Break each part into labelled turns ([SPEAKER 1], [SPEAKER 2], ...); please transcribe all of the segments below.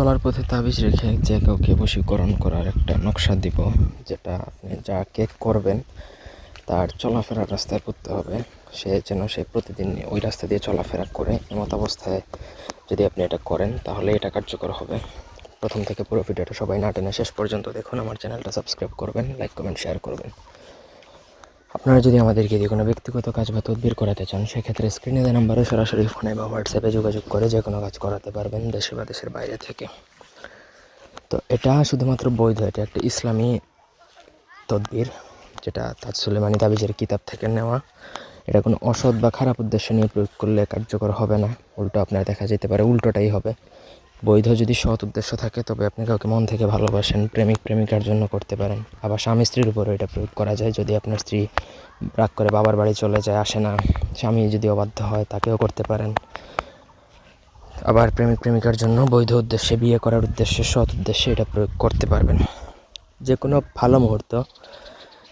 [SPEAKER 1] চলার পথে তাবিজ রেখে যে কাউকে বশীকরণ করার একটা নকশা দিব, যেটা আপনি যা কেক করবেন, তার চলাফেরার রাস্তায় পড়তে হবে। সে যেন সে প্রতিদিন ওই রাস্তা দিয়ে চলাফেরা করে। এমত অবস্থায় যদি আপনি এটা করেন, তাহলে এটা কার্যকর হবে। প্রথম থেকে পুরো ভিডিওটা সবাই না টেনে শেষ পর্যন্ত দেখুন। আমার চ্যানেলটা সাবস্ক্রাইব করবেন, লাইক, কমেন্ট, শেয়ার করবেন। আপনারা যদি আমাদেরকে দিয়ে কোনো ব্যক্তিগত কাজ বা তদবির করাতে চান, সেক্ষেত্রে স্ক্রিনে দেওয়া নাম্বারে সরাসরি ফোনে বা হোয়াটসঅ্যাপে যোগাযোগ করে যে কোনো কাজ করাতে পারবেন দেশে বা দেশের বাইরে থেকে। তো এটা শুধুমাত্র বৈধ, এটা একটা ইসলামী তদবির, যেটা তাজ সুলেমানি তাবিজের কিতাব থেকে নেওয়া। এটা কোনো অসৎ বা খারাপ উদ্দেশ্য নিয়ে প্রয়োগ করলে কার্যকর হবে না, উল্টো আপনার দেখা যেতে পারে, উল্টোটাই হবে। বৈধ যদি সৎ উদ্দেশ্য থাকে, তবে আপনি কাউকে মন থেকে ভালোবাসেন, প্রেমিক প্রেমিকার জন্য করতে পারেন। আবার স্বামী স্ত্রীর উপরও এটা প্রয়োগ করা যায়। যদি আপনার স্ত্রী রাগ করে বাবার বাড়ি চলে যায়, আসে না, স্বামী যদি অবাধ্য হয়, তাকেও করতে পারেন। আবার প্রেমিক প্রেমিকার জন্য বৈধ উদ্দেশ্যে বিয়ে করার উদ্দেশ্যে সৎ উদ্দেশ্যে এটা প্রয়োগ করতে পারবেন। যে কোনো ভালো মুহূর্ত,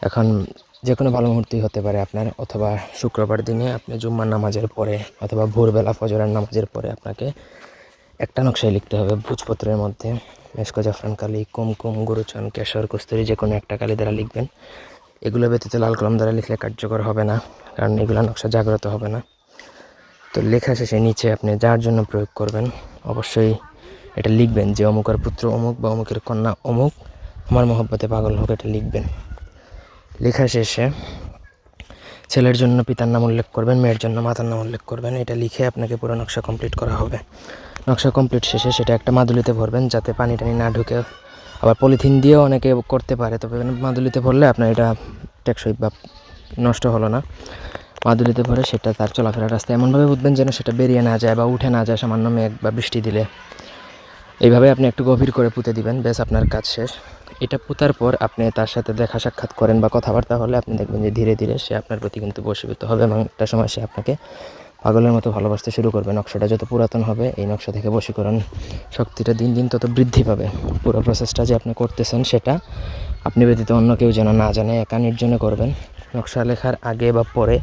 [SPEAKER 1] এখন যে কোনো ভালো মুহূর্তই হতে পারে আপনার, অথবা শুক্রবার দিনে আপনি জুম্মার নামাজের পরে, অথবা ভোরবেলা ফজরের নামাজের পরে আপনাকে একটা নকশায় লিখতে হবে ভোজপত্রের মধ্যে। মেশকো জাফরান কালি, কুমকুম, গুরুচন, কেশর, কস্তুরি, যে কোনো একটা কালি দ্বারা লিখবেন। এগুলো ব্যতীত লাল কলম দ্বারা লিখলে কার্যকর হবে না, কারণ এগুলো নকশা জাগ্রত হবে না। তো লেখা শেষে নিচে আপনি যার জন্য প্রয়োগ করবেন, অবশ্যই এটা লিখবেন যে অমুকের পুত্র অমুক বা অমুকের কন্যা অমুক, আমার মহব্বতে পাগল হোক, এটা লিখবেন। লেখা শেষে ছেলের জন্য পিতার নাম উল্লেখ করবেন, মেয়ের জন্য মাতার নাম উল্লেখ করবেন, এটা লিখে আপনাকে পুরো নকশা কমপ্লিট করা হবে। নকশা কমপ্লিট শেষে সেটা একটা মাদুলিতে ভরবেন যাতে পানি টানি না ঢুকে। আবার পলিথিন দিয়েও অনেকে করতে পারে, তবে মাদুলিতে ভরলে আপনার এটা টেকসই বা নষ্ট হলো না। মাদুলিতে ভরে সেটা তার চলাফেরার রাস্তায় এমনভাবে বুঝবেন যেন সেটা বেরিয়ে না যায় বা উঠে না যায় সামান্য মেঘ বা বৃষ্টি দিলে। এইভাবে আপনি একটু গভীর করে পুঁতে দিবেন বেশ আপনার কাজ শেষ। এটা পুঁতার পর আপনি তার সাথে দেখা সাক্ষাৎ করেন বা কথাবার্তা হলে আপনি দেখবেন যে ধীরে ধীরে সে আপনার প্রতি কিন্তু বশীভূত হবে এবং একটা সময় সে আপনাকে পাগলের মতো ভালোবাসতে শুরু করবে। নকশাটা যত পুরাতন হবে, এই নকশা থেকে বশীকরণ শক্তিটা দিন দিন তত বৃদ্ধি পাবে। পুরো প্রসেসটা যে আপনি করতেছেন সেটা আপনি ব্যতীত অন্য কেউ যেন না জানে, একা নির্জনে করবেন। নকশা লেখার আগে বা পরে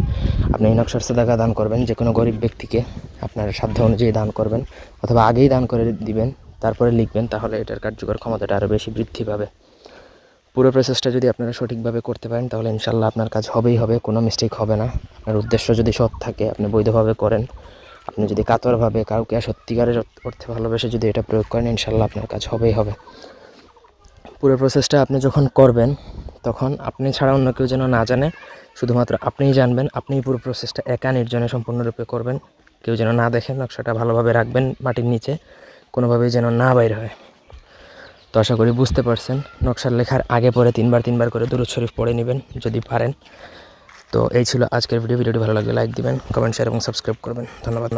[SPEAKER 1] আপনি এই নকশার সাদাকা দান করবেন যে কোনো গরিব ব্যক্তিকে আপনার সাধ্য অনুযায়ী দান করবেন, অথবা আগেই দান করে দিবেন, তারপরে লিখবেন, তাহলে এটার কার্যকর ক্ষমতাটা আরও বেশি বৃদ্ধি পাবে। পুরো প্রসেসটা যদি আপনারা সঠিকভাবে করতে পারেন, তাহলে ইনশাল্লাহ আপনার কাজ হবেই হবে, কোনো মিস্টেক হবে না। আপনার উদ্দেশ্য যদি সৎ থাকে, আপনি বৈধভাবে করেন। আপনি যদি কাতরভাবে কাউকে সত্যিকারের অর্থে ভালোবেসে যদি এটা প্রয়োগ করেন ইনশাল্লাহ আপনার কাজ হবেই হবে। পুরো প্রসেসটা আপনি যখন করবেন, তখন আপনি ছাড়া অন্য কেউ যেন না জানে, শুধুমাত্র আপনিই জানবেন, আপনিই পুরো প্রসেসটা একা নির্জনে সম্পূর্ণরূপে করবেন। কেউ যেন না দেখেন নকশাটা ভালোভাবে রাখবেন মাটির নিচে, কোনোভাবেই যেন না বাইর হয়। তো আশা করি বুঝতে পারছেন। নকশার লেখার আগে পরে তিনবার তিনবার করে দুরুদ শরীফ পড়ে নেবেন, যদি পারেন। তো এই ছিল আজকের ভিডিও। ভিডিওটি ভালো লাগলে লাইক দিবেন, কমেন্ট শেয়ার এবং সাবস্ক্রাইব করবেন। ধন্যবাদ।